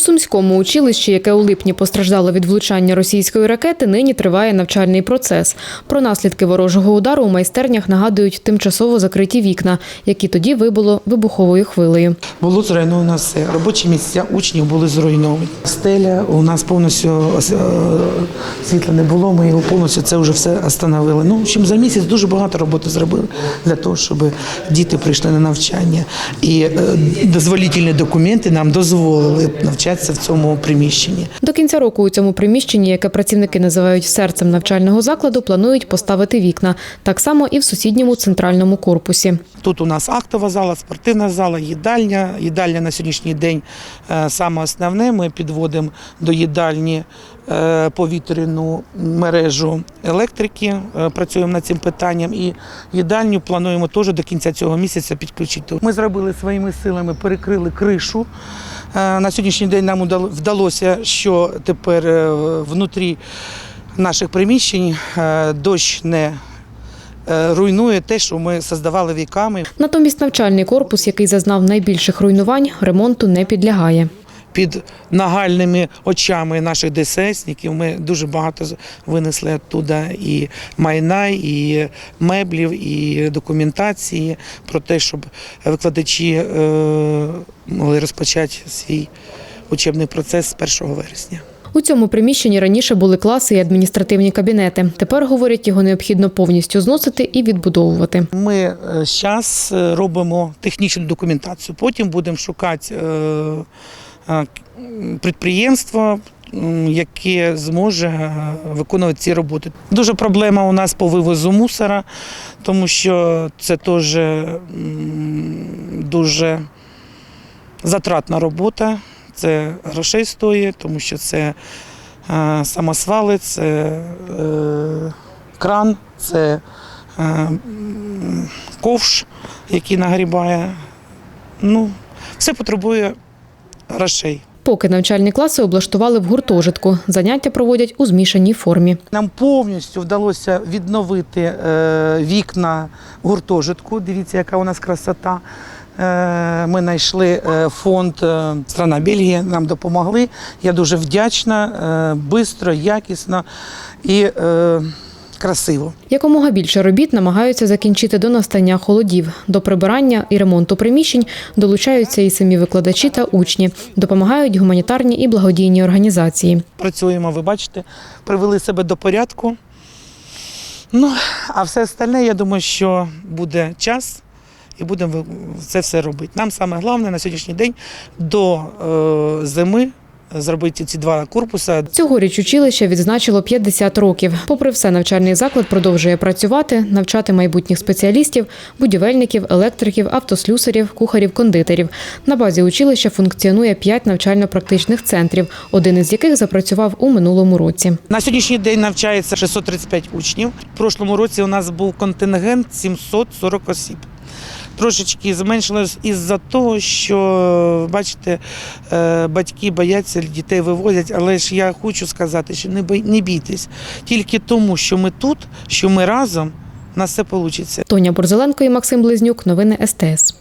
Сумському училищі, яке у липні постраждало від влучання російської ракети, нині триває навчальний процес. Про наслідки ворожого удару у майстернях нагадують тимчасово закриті вікна, які тоді вибуло вибуховою хвилею. Було зруйновано все. Робочі місця учнів були зруйновані. Стеля у нас повністю е, світла не було. Ми його повністю це вже все остановили. Ну, общем, за місяць дуже багато роботи зробили для того, щоб діти прийшли на навчання. І е, дозволительні документи нам дозволили навчатися в цьому приміщенні. До кінця року у цьому приміщенні, яке працівники називають серцем навчального закладу, планують поставити вікна. Так само і в сусідньому центральному корпусі. Тут у нас актова зала, спортивна зала, їдальня. Їдальня на сьогоднішній день е, саме основне. Ми підводимо до їдальні е, повітряну мережу електрики. е, Працюємо над цим питанням. І їдальню плануємо теж до кінця цього місяця підключити. Ми зробили своїми силами, перекрили кришу. Е, На сьогоднішній день нам вдалося, що тепер е, внутрі наших приміщень е, дощ не руйнує те, що ми создавали віками. Натомість навчальний корпус, який зазнав найбільших руйнувань, ремонту не підлягає. Під нагальними очами наших ДССників ми дуже багато винесли оттуда і майна, і меблів, і документації про те, щоб викладачі е, могли розпочати свій учебний процес з 1 вересня. У цьому приміщенні раніше були класи і адміністративні кабінети. Тепер, говорять, його необхідно повністю зносити і відбудовувати. Ми зараз робимо технічну документацію. Потім будемо шукати е, е, підприємство, яке зможе виконувати ці роботи. Дуже проблема у нас по вивозу мусора, тому що це теж дуже затратна робота. Це грошей стоїть, тому що це самосвали, це е, кран, це е, ковш, який нагрібає. Ну, все потребує грошей. Поки навчальні класи облаштували в гуртожитку. Заняття проводять у змішаній формі. Нам повністю вдалося відновити е, вікна гуртожитку. Дивіться, яка у нас красота. Е, Ми знайшли е, фонд Страна Бельгія, нам допомогли. Я дуже вдячна, швидко, якісно і красиво. Якомога більше робіт намагаються закінчити до настання холодів. До прибирання і ремонту приміщень долучаються і самі викладачі та учні. Допомагають гуманітарні і благодійні організації. Працюємо, ви бачите, привели себе до порядку. Ну, а все остальне, я думаю, що буде час і будемо це все робити. Нам саме головне на сьогоднішній день до е, зими зробити ці два корпуси. Цьогоріч училище відзначило 50 років. Попри все, навчальний заклад продовжує працювати, навчати майбутніх спеціалістів, будівельників, електриків, автослюсарів, кухарів, кондитерів. На базі училища функціонує 5 навчально-практичних центрів, один із яких запрацював у минулому році. На сьогоднішній день навчається 635 учнів. В прошлому році у нас був контингент 740 осіб. Трошечки зменшилось із-за того, що бачите, е, батьки бояться дітей вивозять, але ж я хочу сказати, що не не бійтесь. Тільки тому, що ми тут, що ми разом, у нас все вийде. Тоня Борзеленко і Максим Близнюк. Новини СТС.